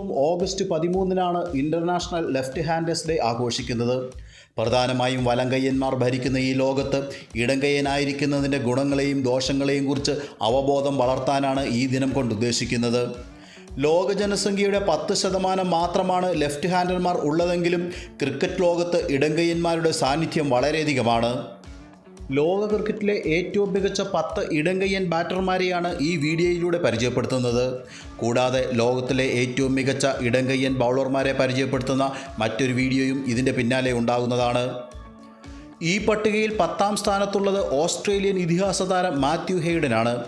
August പതിമൂന്നിനാണ് international left handers day ആഘോഷിക്കുന്നത്. പ്രധാനമായും വലങ്കയ്യന്മാർ ഭരിക്കുന്ന ഈ ലോകത്ത് ഇടങ്കയ്യനായിരിക്കുന്നതിന്റെ ഗുണങ്ങളെയും ദോഷങ്ങളെയും കുറിച്ച് അവബോധം വളർത്താനാണ് ഈ ദിനം കൊണ്ട് ഉദ്ദേശിക്കുന്നത്. ലോക ജനസംഖ്യയുടെ പത്ത് ശതമാനം മാത്രമാണ് ലെഫ്റ്റ് ഹാൻഡർമാർ ഉള്ളതെങ്കിലും ക്രിക്കറ്റ് ലോകത്ത് ഇടങ്കയ്യന്മാരുടെ സാന്നിധ്യം വളരെയധികമാണ്. ലോക ക്രിക്കറ്റിലെ ഏറ്റവും മികച്ച പത്ത് ഇടങ്കയ്യൻ ബാറ്റർമാരെയാണ് ഈ വീഡിയോയിലൂടെ പരിചയപ്പെടുത്തുന്നത്. കൂടാതെ ലോകത്തിലെ ഏറ്റവും മികച്ച ഇടങ്കയ്യൻ ബൗളർമാരെ പരിചയപ്പെടുത്തുന്ന മറ്റൊരു വീഡിയോയും ഇതിന്റെ പിന്നാലെ ഉണ്ടാകുന്നതാണ്. ഈ പട്ടികയിൽ പത്താം സ്ഥാനത്തുള്ളത് ഓസ്ട്രേലിയൻ ഇതിഹാസ താരം മാത്യു ഹെയ്ഡനാണ്.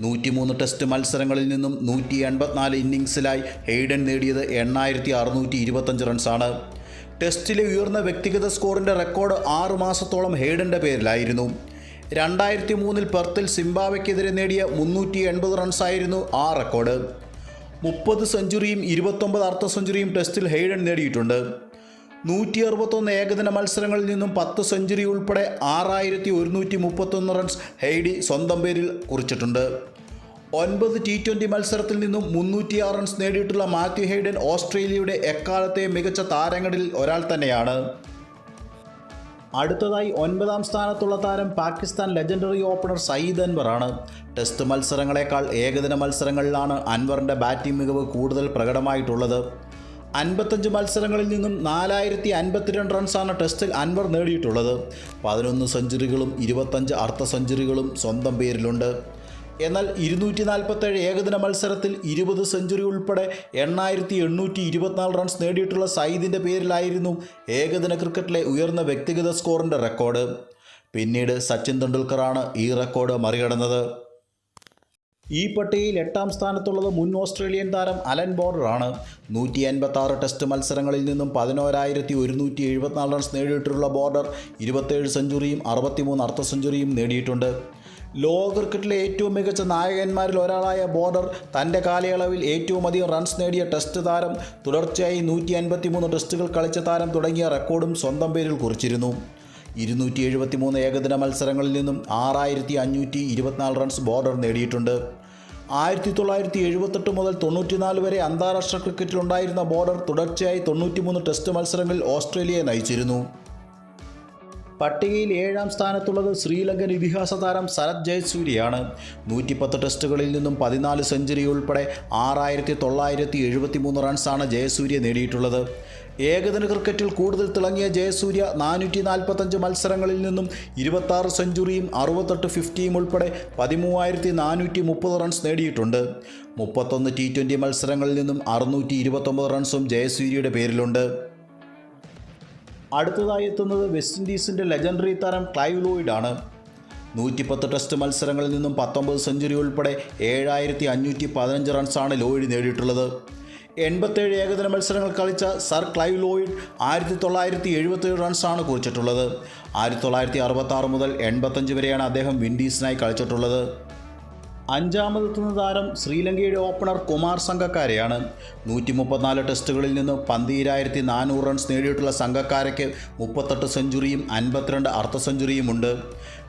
നൂറ്റിമൂന്ന് ടെസ്റ്റ് മത്സരങ്ങളിൽ നിന്നും നൂറ്റി എൺപത്തിനാല് ഇന്നിങ്സിലായി ഹെയ്ഡൻ നേടിയത് എണ്ണായിരത്തി അറുന്നൂറ്റി ഇരുപത്തഞ്ച് റൺസാണ്. ടെസ്റ്റിലെ ഉയർന്ന വ്യക്തിഗത സ്കോറിന്റെ റെക്കോർഡ് ആറ് മാസത്തോളം ഹെയ്ഡന്റെ പേരിലായിരുന്നു. രണ്ടായിരത്തി മൂന്നിൽ പെർത്തിൽ സിംബാവയ്ക്കെതിരെ നേടിയ മുന്നൂറ്റി എൺപത് റൺസായിരുന്നു ആ റെക്കോർഡ്. മുപ്പത് സെഞ്ചുറിയും ഇരുപത്തൊമ്പത് അർദ്ധ സെഞ്ചുറിയും ടെസ്റ്റിൽ ഹെയ്ഡൻ നേടിയിട്ടുണ്ട്. നൂറ്റി അറുപത്തൊന്ന് ഏകദിന മത്സരങ്ങളിൽ നിന്നും പത്ത് സെഞ്ചുറി ഉൾപ്പെടെ ആറായിരത്തി ഒരുന്നൂറ്റി മുപ്പത്തൊന്ന് റൺസ് ഹെയ്ഡി സ്വന്തം പേരിൽ കുറിച്ചിട്ടുണ്ട്. ഒൻപത് ടി ട്വന്റി മത്സരത്തിൽ നിന്നും മുന്നൂറ്റിയാറ് റൺസ് നേടിയിട്ടുള്ള മാത്യു ഹെയ്ഡൻ ഓസ്ട്രേലിയയുടെ എക്കാലത്തെ മികച്ച താരങ്ങളിൽ ഒരാൾ തന്നെയാണ്. അടുത്തതായി ഒൻപതാം സ്ഥാനത്തുള്ള താരം പാകിസ്ഥാൻ ലെജൻഡറി ഓപ്പണർ സയ്യിദ് അൻവറാണ് ടെസ്റ്റ് മത്സരങ്ങളെക്കാൾ ഏകദിന മത്സരങ്ങളിലാണ് അൻവറിന്റെ ബാറ്റിംഗ് മികവ് കൂടുതൽ പ്രകടമായിട്ടുള്ളത്. അൻപത്തഞ്ച് മത്സരങ്ങളിൽ നിന്നും നാലായിരത്തി അൻപത്തിരണ്ട് റൺസാണ് ടെസ്റ്റിൽ അൻവർ നേടിയിട്ടുള്ളത്. പതിനൊന്ന് സെഞ്ചുറികളും ഇരുപത്തഞ്ച് അർദ്ധ സെഞ്ചുറികളും സ്വന്തം പേരിലുണ്ട്. എന്നാൽ ഇരുന്നൂറ്റി നാൽപ്പത്തേഴ് ഏകദിന മത്സരത്തിൽ ഇരുപത് സെഞ്ചുറി ഉൾപ്പെടെ എണ്ണായിരത്തി എണ്ണൂറ്റി ഇരുപത്തിനാല് റൺസ് നേടിയിട്ടുള്ള സയ്യിദിന്റെ പേരിലായിരുന്നു ഏകദിന ക്രിക്കറ്റിലെ ഉയർന്ന വ്യക്തിഗത സ്കോറിന്റെ റെക്കോർഡ്. പിന്നീട് സച്ചിൻ തെണ്ടുൽക്കറാണ് ഈ റെക്കോർഡ് മറികടന്നത്. ഈ പട്ടികയിൽ എട്ടാം സ്ഥാനത്തുള്ളത് മുൻ ഓസ്ട്രേലിയൻ താരം അലൻ ബോർഡറാണ്. നൂറ്റി അൻപത്തി ആറ് ടെസ്റ്റ് മത്സരങ്ങളിൽ നിന്നും പതിനോരായിരത്തി ഒരുന്നൂറ്റി എഴുപത്തിനാല് റൺസ് നേടിയിട്ടുള്ള ബോർഡർ ഇരുപത്തേഴ് സെഞ്ചുറിയും അറുപത്തിമൂന്ന് അർദ്ധ സെഞ്ചുറിയും നേടിയിട്ടുണ്ട്. ലോക ക്രിക്കറ്റിലെ ഏറ്റവും മികച്ച നായകന്മാരിൽ ഒരാളായ ബോർഡർ തന്റെ കാലയളവിൽ ഏറ്റവും അധികം റൺസ് നേടിയ ടെസ്റ്റ് താരം തുടർച്ചയായി നൂറ്റി അൻപത്തിമൂന്ന് ടെസ്റ്റുകൾ കളിച്ച താരം തുടങ്ങിയ റെക്കോർഡും സ്വന്തം പേരിൽ കുറിച്ചിരുന്നു. ഇരുന്നൂറ്റി എഴുപത്തിമൂന്ന് ഏകദിന മത്സരങ്ങളിൽ നിന്നും ആറായിരത്തി അഞ്ഞൂറ്റി ഇരുപത്തിനാല് റൺസ് ബോർഡർ നേടിയിട്ടുണ്ട്. ആയിരത്തി തൊള്ളായിരത്തി എഴുപത്തെട്ട് മുതൽ തൊണ്ണൂറ്റിനാല് വരെ അന്താരാഷ്ട്ര ക്രിക്കറ്റിലുണ്ടായിരുന്ന ബോർഡർ തുടർച്ചയായി തൊണ്ണൂറ്റിമൂന്ന് ടെസ്റ്റ് മത്സരങ്ങളിൽ ഓസ്ട്രേലിയയെ നയിച്ചിരുന്നു. പട്ടികയിൽ ഏഴാം സ്ഥാനത്തുള്ളത് ശ്രീലങ്കൻ ഇതിഹാസ താരം സരത് ജയസൂര്യയാണ്. നൂറ്റിപ്പത്ത് ടെസ്റ്റുകളിൽ നിന്നും പതിനാല് സെഞ്ചുറി ഉൾപ്പെടെ ആറായിരത്തി തൊള്ളായിരത്തി എഴുപത്തി മൂന്ന് റൺസാണ് ജയസൂര്യ നേടിയിട്ടുള്ളത്. ഏകദിന ക്രിക്കറ്റിൽ കൂടുതൽ തിളങ്ങിയ ജയസൂര്യ നാനൂറ്റി നാൽപ്പത്തഞ്ച് മത്സരങ്ങളിൽ നിന്നും ഇരുപത്താറ് സെഞ്ചുറിയും അറുപത്തെട്ട് ഫിഫ്റ്റിയും ഉൾപ്പെടെ പതിമൂവായിരത്തി നാനൂറ്റി മുപ്പത് റൺസ് നേടിയിട്ടുണ്ട്. മുപ്പത്തൊന്ന് ടി ട്വന്റി മത്സരങ്ങളിൽ നിന്നും അറുന്നൂറ്റി ഇരുപത്തൊമ്പത് റൺസും ജയസൂര്യയുടെ പേരിലുണ്ട്. അടുത്തതായി എത്തുന്നത് വെസ്റ്റ് ഇൻഡീസിന്റെ ലെജൻഡറി താരം ക്ലൈവ് ലോയിഡ് ആണ് നൂറ്റിപ്പത്ത് ടെസ്റ്റ് മത്സരങ്ങളിൽ നിന്നും പത്തൊമ്പത് സെഞ്ചുറി ഉൾപ്പെടെ ഏഴായിരത്തി അഞ്ഞൂറ്റി പതിനഞ്ച് റൺസാണ് ലോയിഡ് നേടിയിട്ടുള്ളത്. എൺപത്തേഴ് ഏകദിന മത്സരങ്ങൾ കളിച്ച സർ ക്ലൈവ് ലോയിഡ് ആയിരത്തി തൊള്ളായിരത്തി എഴുപത്തേഴ് റൺസാണ് കുറിച്ചിട്ടുള്ളത്. ആയിരത്തി തൊള്ളായിരത്തി അറുപത്താറ് മുതൽ എൺപത്തഞ്ച് വരെയാണ് അദ്ദേഹം വിൻഡീസിനായി കളിച്ചിട്ടുള്ളത്. അഞ്ചാമതെത്തുന്ന താരം ശ്രീലങ്കയുടെ ഓപ്പണർ കുമാർ സംഘക്കാരെയാണ്. നൂറ്റി മുപ്പത്തിനാല് ടെസ്റ്റുകളിൽ നിന്ന് പന്തീരായിരത്തി നാനൂറ് റൺസ് നേടിയിട്ടുള്ള സംഘക്കാരയ്ക്ക് മുപ്പത്തെട്ട് സെഞ്ചുറിയും അൻപത്തിരണ്ട് അർദ്ധ സെഞ്ചുറിയുമുണ്ട്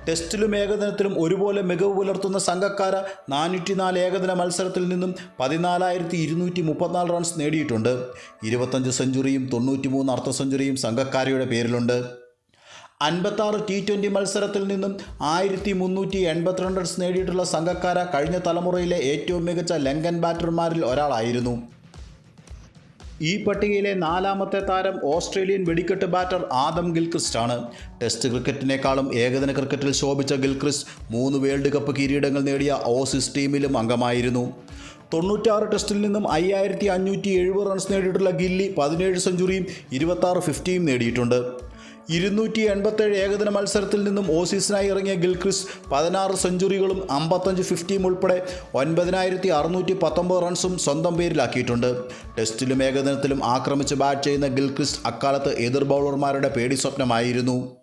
ടെസ്റ്റിലും ഏകദിനത്തിലും ഒരുപോലെ മികവ് പുലർത്തുന്ന സംഘക്കാര നാനൂറ്റിനാല് ഏകദിന മത്സരത്തിൽ നിന്നും പതിനാലായിരത്തി ഇരുന്നൂറ്റി മുപ്പത്തിനാല് റൺസ് നേടിയിട്ടുണ്ട്. ഇരുപത്തഞ്ച് സെഞ്ചുറിയും തൊണ്ണൂറ്റിമൂന്ന് അർദ്ധ സെഞ്ചുറിയും സംഘക്കാരയുടെ പേരിലുണ്ട്. അൻപത്താറ് ടി ട്വന്റി മത്സരത്തിൽ നിന്നും ആയിരത്തി മുന്നൂറ്റി എൺപത്തിരണ്ട് റൺസ് നേടിയിട്ടുള്ള സംഘക്കാര കഴിഞ്ഞ തലമുറയിലെ ഏറ്റവും മികച്ച ലങ്കൻ ബാറ്റർമാരിൽ ഒരാളായിരുന്നു. ഈ പട്ടികയിലെ നാലാമത്തെ താരം ഓസ്ട്രേലിയൻ വെടിക്കെട്ട് ബാറ്റർ ആദം ഗിൽക്രിസ്റ്റാണ് ടെസ്റ്റ് ക്രിക്കറ്റിനേക്കാളും ഏകദിന ക്രിക്കറ്റിൽ ശോഭിച്ച ഗിൽക്രിസ്റ്റ് മൂന്ന് വേൾഡ് കപ്പ് കിരീടങ്ങൾ നേടിയ ഓസിസ് ടീമിലും അംഗമായിരുന്നു. തൊണ്ണൂറ്റാറ് ടെസ്റ്റിൽ നിന്നും അയ്യായിരത്തി അഞ്ഞൂറ്റി എഴുപത് റൺസ് നേടിയിട്ടുള്ള ഗില്ലി പതിനേഴ് സെഞ്ചുറിയും ഇരുപത്താറ് ഫിഫ്റ്റിയും നേടിയിട്ടുണ്ട്. ഇരുന്നൂറ്റി എൺപത്തേഴ് ഏകദിന മത്സരത്തിൽ നിന്നും ഓസീസിനായി ഇറങ്ങിയ ഗിൽക്രിസ് പതിനാറ് സെഞ്ചുറികളും അമ്പത്തഞ്ച് ഫിഫ്റ്റിയും ഉൾപ്പെടെ ഒൻപതിനായിരത്തി അറുന്നൂറ്റി പത്തൊമ്പത് റൺസും സ്വന്തം പേരിലാക്കിയിട്ടുണ്ട്. ടെസ്റ്റിലും ഏകദിനത്തിലും ആക്രമിച്ച് ബാറ്റ് ചെയ്യുന്ന ഗിൽക്രിസ് അക്കാലത്ത് എതിർ ബൗളർമാരുടെ പേടി സ്വപ്നമായിരുന്നു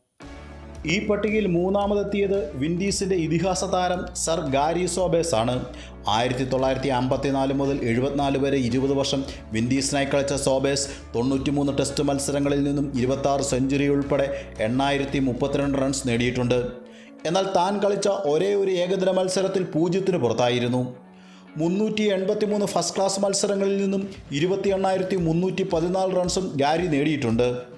ഈ പട്ടികയിൽ മൂന്നാമതെത്തിയത് വിൻഡീസിന്റെ ഇതിഹാസ താരം സർ ഗാരി സോബേസ് ആണ്. ആയിരത്തി തൊള്ളായിരത്തി അമ്പത്തിനാല് മുതൽ എഴുപത്തിനാല് വരെ ഇരുപത് വർഷം വിൻഡീസിനായി കളിച്ച സോബേസ് തൊണ്ണൂറ്റിമൂന്ന് ടെസ്റ്റ് മത്സരങ്ങളിൽ നിന്നും ഇരുപത്താറ് സെഞ്ചുറി ഉൾപ്പെടെ എണ്ണായിരത്തി മുപ്പത്തിരണ്ട് റൺസ് നേടിയിട്ടുണ്ട്. എന്നാൽ താൻ കളിച്ച ഒരേ ഒരു ഏകദിന മത്സരത്തിൽ പൂജ്യത്തിന് പുറത്തായിരുന്നു. മുന്നൂറ്റി എൺപത്തി മൂന്ന് ഫസ്റ്റ് ക്ലാസ് മത്സരങ്ങളിൽ നിന്നും ഇരുപത്തി എണ്ണായിരത്തി മുന്നൂറ്റി പതിനാല് റൺസും ഗാരി നേടിയിട്ടുണ്ട്.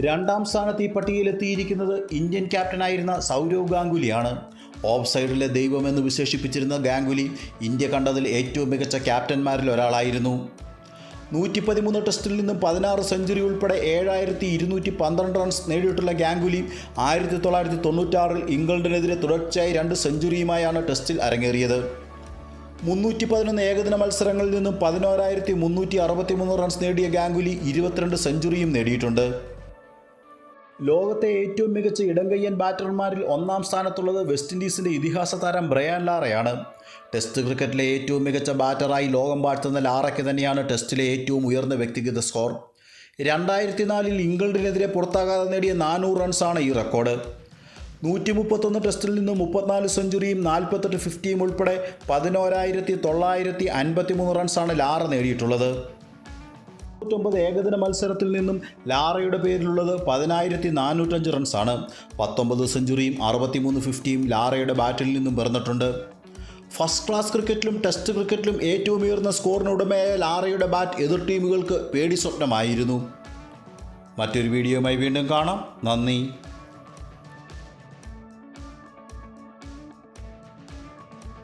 രണ്ടാം സ്ഥാനത്ത് ഈ പട്ടികയിലെത്തിയിരിക്കുന്നത് ഇന്ത്യൻ ക്യാപ്റ്റനായിരുന്ന സൗരവ് ഗാംഗുലിയാണ്. ഓഫ് സൈഡിലെ ദൈവമെന്ന് വിശേഷിപ്പിച്ചിരുന്ന ഗാംഗുലി ഇന്ത്യ കണ്ടതിൽ ഏറ്റവും മികച്ച ക്യാപ്റ്റന്മാരിൽ ഒരാളായിരുന്നു. നൂറ്റി പതിമൂന്ന് ടെസ്റ്റിൽ നിന്നും പതിനാറ് സെഞ്ചുറി ഉൾപ്പെടെ ഏഴായിരത്തി ഇരുന്നൂറ്റി പന്ത്രണ്ട് റൺസ് നേടിയിട്ടുള്ള ഗാംഗുലി ആയിരത്തി തൊള്ളായിരത്തി തൊണ്ണൂറ്റാറിൽ ഇംഗ്ലണ്ടിനെതിരെ തുടർച്ചയായി രണ്ട് സെഞ്ചുറിയുമായാണ് ടെസ്റ്റിൽ അരങ്ങേറിയത്. മുന്നൂറ്റി പതിനൊന്ന് ഏകദിന മത്സരങ്ങളിൽ നിന്നും പതിനോരായിരത്തി മുന്നൂറ്റി അറുപത്തി മൂന്ന് റൺസ് നേടിയ ഗാംഗുലി ഇരുപത്തിരണ്ട് സെഞ്ചുറിയും നേടിയിട്ടുണ്ട്. ലോകത്തെ ഏറ്റവും മികച്ച ഇടംകയ്യൻ ബാറ്റർമാരിൽ ഒന്നാം സ്ഥാനത്തുള്ളത് വെസ്റ്റ് ഇൻഡീസിന്റെ ഇതിഹാസ താരം ബ്രയാൻ ലാറയാണ്. ടെസ്റ്റ് ക്രിക്കറ്റിലെ ഏറ്റവും മികച്ച ബാറ്ററായി ലോകം വാഴ്ത്തുന്ന ലാറയ്ക്ക് തന്നെയാണ് ടെസ്റ്റിലെ ഏറ്റവും ഉയർന്ന വ്യക്തിഗത സ്കോർ. രണ്ടായിരത്തി നാലിൽ ഇംഗ്ലണ്ടിനെതിരെ പുറത്താകാതെ നേടിയ നാനൂറ് റൺസാണ് ഈ റെക്കോർഡ്. നൂറ്റി മുപ്പത്തൊന്ന് ടെസ്റ്റിൽ നിന്ന് മുപ്പത്തിനാല് സെഞ്ചുറിയും നാൽപ്പത്തെട്ട് ഫിഫ്റ്റിയും ഉൾപ്പെടെ പതിനോരായിരത്തി തൊള്ളായിരത്തി അൻപത്തി മൂന്ന് റൺസാണ് ലാറ നേടിയിട്ടുള്ളത്. തൊണ്ണൂറ്റൊമ്പത് ഏകദിന മത്സരത്തിൽ നിന്നും ലാറയുടെ പേരിലുള്ളത് പതിനായിരത്തി നാനൂറ്റഞ്ച് റൺസാണ്. പത്തൊമ്പത് സെഞ്ചുറിയും അറുപത്തിമൂന്ന് ഫിഫ്റ്റിയും ലാറയുടെ ബാറ്റിൽ നിന്നും പിറന്നിട്ടുണ്ട്. ഫസ്റ്റ് ക്ലാസ് ക്രിക്കറ്റിലും ടെസ്റ്റ് ക്രിക്കറ്റിലും ഏറ്റവും ഉയർന്ന സ്കോറിനുടമയായ ലാറയുടെ ബാറ്റ് എതിർ ടീമുകൾക്ക് പേടി സ്വപ്നമായിരുന്നു. മറ്റൊരു വീഡിയോയുമായി വീണ്ടും കാണാം. നന്ദി.